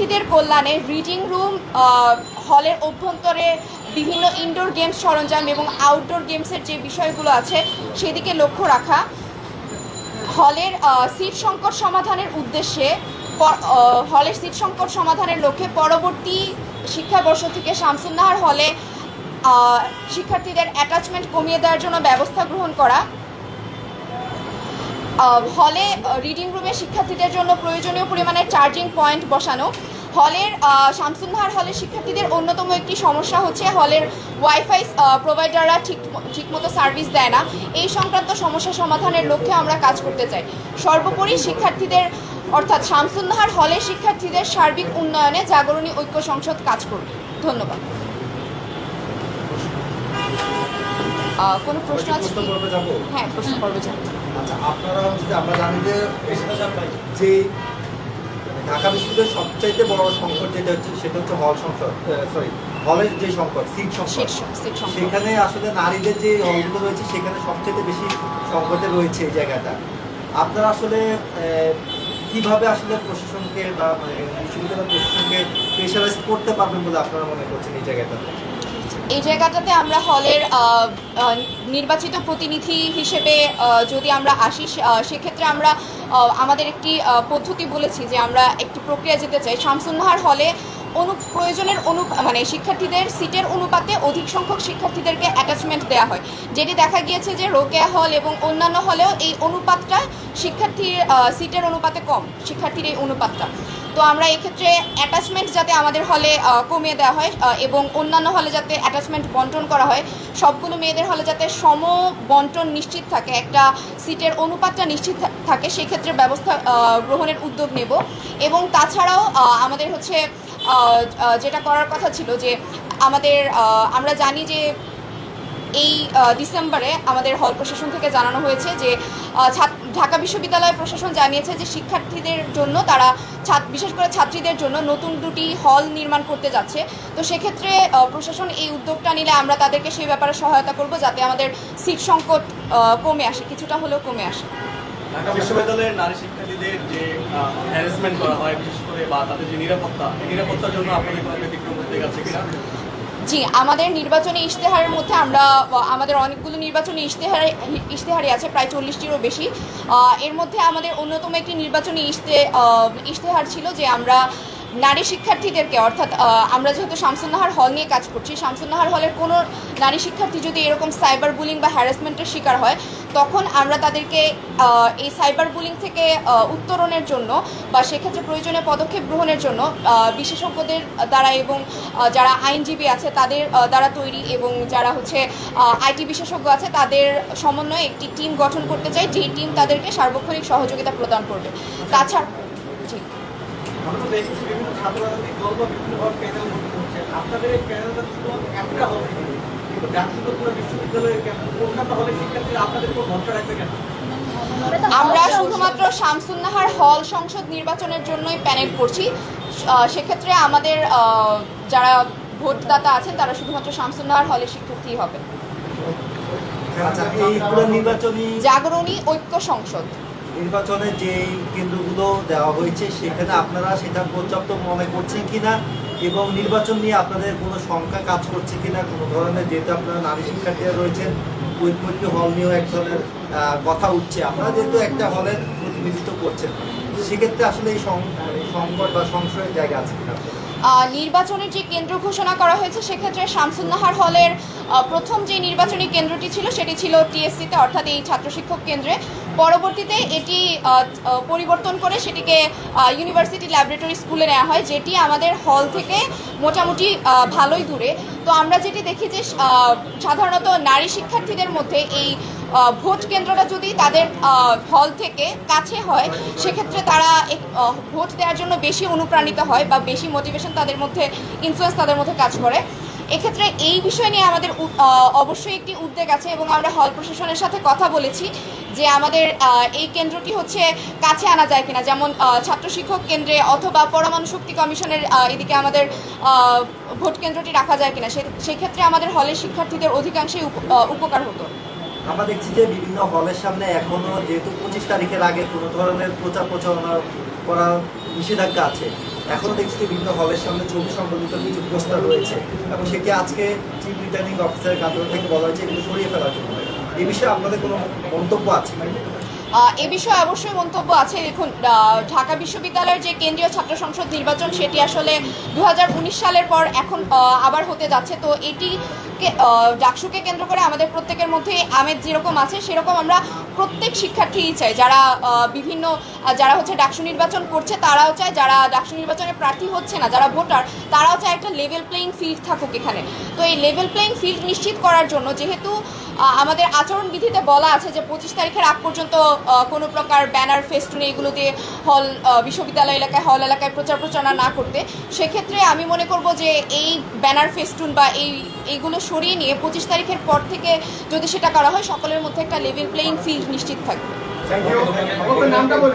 শিক্ষার্থীদের কল্যাণে reading room হলের অভ্যন্তরে বিভিন্ন ইনডোর গেমস সরঞ্জাম এবং আউটডোর গেমসের যে বিষয়গুলো আছে, সেদিকে লক্ষ্য রাখা। হলের সিট সংকট সমাধানের উদ্দেশ্যে হলের সিট সংকট সমাধানের লক্ষ্যে পরবর্তী শিক্ষাবর্ষ থেকে শামসুন্নাহার হলে শিক্ষার্থীদের অ্যাটাচমেন্ট কমিয়ে দেওয়ার জন্য ব্যবস্থা গ্রহণ করা। হলে রিডিং রুমে শিক্ষার্থীদের জন্য প্রয়োজনীয় পরিমাণে চার্জিং পয়েন্ট বসানো। হলের শামসুন্নাহার হলের শিক্ষার্থীদের অন্যতম একটি সমস্যা হচ্ছে হলের ওয়াইফাই প্রোভাইডাররা ঠিক ঠিকমতো সার্ভিস দেয় না। এই সংক্রান্ত সমস্যা সমাধানের লক্ষ্যে আমরা কাজ করতে চাই। সর্বোপরি শিক্ষার্থীদের অর্থাৎ শামসুন্নাহার হলের শিক্ষার্থীদের সার্বিক উন্নয়নে জাগরণী ঐক্য সংসদ কাজ করবে। ধন্যবাদ। কোনো প্রশ্ন আছে হ্যাঁ প্রশ্ন পর্বে যাব। আচ্ছা আপনারা হচ্ছে আমরা জানি যে যে ঢাকা বিশ্ববিদ্যালয়ের সবচাইতে বড় সংকট যেটা হচ্ছে সেটা হচ্ছে হল সংকট সরি হলের যে সংকট সিট সংকট। সেখানে আসলে নারীদের যে হলগুলো রয়েছে সেখানে সবচেয়ে বেশি সংকটে রয়েছে এই জায়গাটা। আপনারা আসলে কীভাবে আসলে প্রশাসনকে বা মানে বিশ্ববিদ্যালয় প্রশাসনকে প্রেশারাইজ করতে পারবেন বলে আপনারা মনে করছেন এই জায়গাটাতে? এই জায়গাটাতে আমরা হলের নির্বাচিত প্রতিনিধি হিসেবে যদি আমরা আসি সেক্ষেত্রে আমরা আমাদের একটি পদ্ধতি বলেছি যে আমরা একটি প্রক্রিয়া যেতে চাই। শামসুন্নাহার হলে অনু, প্রয়োজনের অনু মানে শিক্ষার্থীদের সিটের অনুপাতে অধিক সংখ্যক শিক্ষার্থীদেরকে অ্যাটাচমেন্ট দেওয়া হয়। যেটি দেখা গিয়েছে যে রোকেয়া হল এবং অন্যান্য হলেও এই অনুপাতটা শিক্ষার্থীর সিটের অনুপাতে কম, শিক্ষার্থীর এই অনুপাতটা। তো আমরা এক্ষেত্রে অ্যাটাচমেন্ট যাতে আমাদের হলে কমিয়ে দেওয়া হয় এবং অন্যান্য হলে যাতে অ্যাটাচমেন্ট বন্টন করা হয়, সবগুলো মেয়েদের হলে যাতে সম বন্টন নিশ্চিত থাকে, একটা সিটের অনুপাতটা নিশ্চিত থাকে, সেক্ষেত্রে ব্যবস্থা গ্রহণের উদ্যোগ নেব। এবং তাছাড়াও আমাদের হচ্ছে যেটা করার কথা ছিল যে আমাদের আমরা জানি যে এই ডিসেম্বরে আমাদের হল প্রশাসন থেকে জানানো হয়েছে যে ঢাকা বিশ্ববিদ্যালয় প্রশাসন জানিয়েছে যে শিক্ষার্থীদের জন্য তারা বিশেষ করে ছাত্রীদের জন্য নতুন দুটি হল নির্মাণ করতে যাচ্ছে। তো সেক্ষেত্রে প্রশাসন এই উদ্যোগটা নিলে আমরা তাদেরকে সেই ব্যাপারে সহায়তা করব যাতে আমাদের সিট সংকট কমে আসে, কিছুটা হলেও কমে আসে। ঢাকা বিশ্ববিদ্যালয়ের নারী শিক্ষার্থীদের যে হ্যারাসমেন্ট করা হয়, বিশেষ করে বা তাদের যে নিরাপত্তা নিরাপত্তার জন্য আপনাদের কোনো ব্যতিক্রম গেছে কিনা? জি, আমাদের নির্বাচনী ইশতেহারের মধ্যে আমরা আমাদের অনেকগুলো নির্বাচনী ইশতেহার, ইশতেহারই আছে, প্রায় চল্লিশটিরও বেশি। এর মধ্যে আমাদের অন্যতম একটি নির্বাচনী ইশতে ইশতেহার ছিল যে আমরা নারী শিক্ষার্থীদেরকে, অর্থাৎ আমরা যেহেতু শামসুন্নাহার হল নিয়ে কাজ করছি, শামসুন্নাহার হলের কোনো নারী শিক্ষার্থী যদি এরকম সাইবার বুলিং বা হ্যারাসমেন্টের শিকার হয়, তখন আমরা তাদেরকে এই সাইবার বুলিং থেকে উত্তরণের জন্য বা সেক্ষেত্রে প্রয়োজনীয় পদক্ষেপ গ্রহণের জন্য বিশেষজ্ঞদের দ্বারা এবং যারা আইনজীবী আছে, তাদের দ্বারা তৈরি এবং যারা হচ্ছে আইটি বিশেষজ্ঞ আছে, তাদের সমন্বয়ে একটি টিম গঠন করতে চাই, যেই টিম তাদেরকে সার্বক্ষণিক সহযোগিতা প্রদান করবে। তাছাড়া, জি। আমরা শুধুমাত্র হল হলে শামসুন্নাহার হল সংসদ নির্বাচনের জন্যই প্যানেল করছি। সেক্ষেত্রে আমাদের আহ, যারা ভোটদাতা আছেন তারা শুধুমাত্র শামসুন্নাহার হলের শিক্ষার্থী হবে। আচ্ছা এই পুরো নির্বাচনী জাগরণী ঐক্য সংসদ। নির্বাচনে যে কেন্দ্রগুলো দেওয়া হয়েছে, সেখানে আপনারা সেটা পর্যাপ্ত মনে করছেন কিনা এবং নির্বাচন নিয়ে আপনাদের কোনো সংখ্যা কাজ করছে কিনা, কোনো ধরনের যেহেতু আপনারা নারী শিক্ষার্থীরা রয়েছেন, ঐক্যমত্য হল নিয়েও এক ধরনের কথা উঠছে। আপনারা যেহেতু একটা হলের প্রতিনিধিত্ব করছেন, সেক্ষেত্রে আসলে এই সংকট বা সংশয়ের জায়গা আছে কিনা নির্বাচনের যে কেন্দ্র ঘোষণা করা হয়েছে, সেক্ষেত্রে শামসুন্নাহার হলের প্রথম যে নির্বাচনী কেন্দ্রটি ছিল, সেটি ছিল টিএসসিতে, অর্থাৎ এই ছাত্র শিক্ষক কেন্দ্রে। পরবর্তীতে এটি পরিবর্তন করে সেটিকে ইউনিভার্সিটি ল্যাবরেটরি স্কুলে নেওয়া হয়, যেটি আমাদের হল থেকে মোটামুটি ভালোই দূরে। তো আমরা যেটি দেখি যে সাধারণত নারী শিক্ষার্থীদের মধ্যে এই ভোট কেন্দ্রটা যদি তাদের হল থেকে কাছে হয়, সেক্ষেত্রে তারা ভোট দেওয়ার জন্য বেশি অনুপ্রাণিত হয় বা বেশি মোটিভেশন তাদের মধ্যে ইনফ্লুয়েন্স তাদের মধ্যে কাজ করে। এক্ষেত্রে এই বিষয় নিয়ে আমাদের অবশ্যই একটি উদ্বেগ আছে এবং আমরা হল প্রশাসনের সাথে কথা বলেছি যে আমাদের এই কেন্দ্রটি হচ্ছে কাছে আনা যায় কিনা। যেমন ছাত্র শিক্ষক কেন্দ্রে অথবা পরমাণু শক্তি কমিশনের এদিকে আমাদের ভোট কেন্দ্রটি রাখা যায় কিনা সেক্ষেত্রে আমাদের হলের শিক্ষার্থীদের অধিকাংশই উপ- উপকার হতো। আমরা দেখছি যে বিভিন্ন হলের সামনে এখনও যেহেতু পঁচিশ তারিখের আগে কোনো ধরনের প্রচার প্রচারণা করা নিষেধাজ্ঞা আছে, এখনও দেখছি যে বিভিন্ন হলের সামনে ছবি সম্বন্ধিত কিছু পোস্টার রয়েছে। এবং সেটি আজকে চিফ রিটার্নিং অফিসারের কার্যালয় থেকে বলা হয়েছে, এগুলো সরিয়ে ফেলার জন্য। এ বিষয়ে আপনাদের কোনো মন্তব্য আছে? এ বিষয়ে অবশ্যই মন্তব্য আছে। দেখুন ঢাকা বিশ্ববিদ্যালয়ের যে কেন্দ্রীয় ছাত্র সংসদ নির্বাচন, সেটি আসলে দু হাজার উনিশ সালের পর এখন আবার হতে যাচ্ছে। তো এটিকে আহ, ডাকসুকে কেন্দ্র করে আমাদের প্রত্যেকের মধ্যে আমেজ যেরকম আছে সেরকম আমরা প্রত্যেক শিক্ষার্থীই চায়। যারা বিভিন্ন যারা হচ্ছে ডাকসু নির্বাচন করছে, তারাও চায়। যারা ডাকসু নির্বাচনে প্রার্থী হচ্ছে না, যারা ভোটার, তারাও চায় একটা লেভেল প্লেইং ফিল্ড থাকুক এখানে। তো এই লেভেল প্লেইং ফিল্ড নিশ্চিত করার জন্য যেহেতু আমাদের আচরণবিধিতে বলা আছে যে পঁচিশ তারিখের আগ পর্যন্ত কোনো প্রকার ব্যানার ফেস্টুন এগুলো দিয়ে হল বিশ্ববিদ্যালয় এলাকায় হল এলাকায় প্রচার প্রচারণা না করতে, সেক্ষেত্রে আমি মনে করব যে এই ব্যানার ফেস্টুন বা এই, এইগুলো সরিয়ে নিয়ে পঁচিশ তারিখের পর থেকে যদি সেটা করা হয়, সকলের মধ্যে একটা লেভেল প্লেইং ফিল্ড নিশ্চিত থাকবে।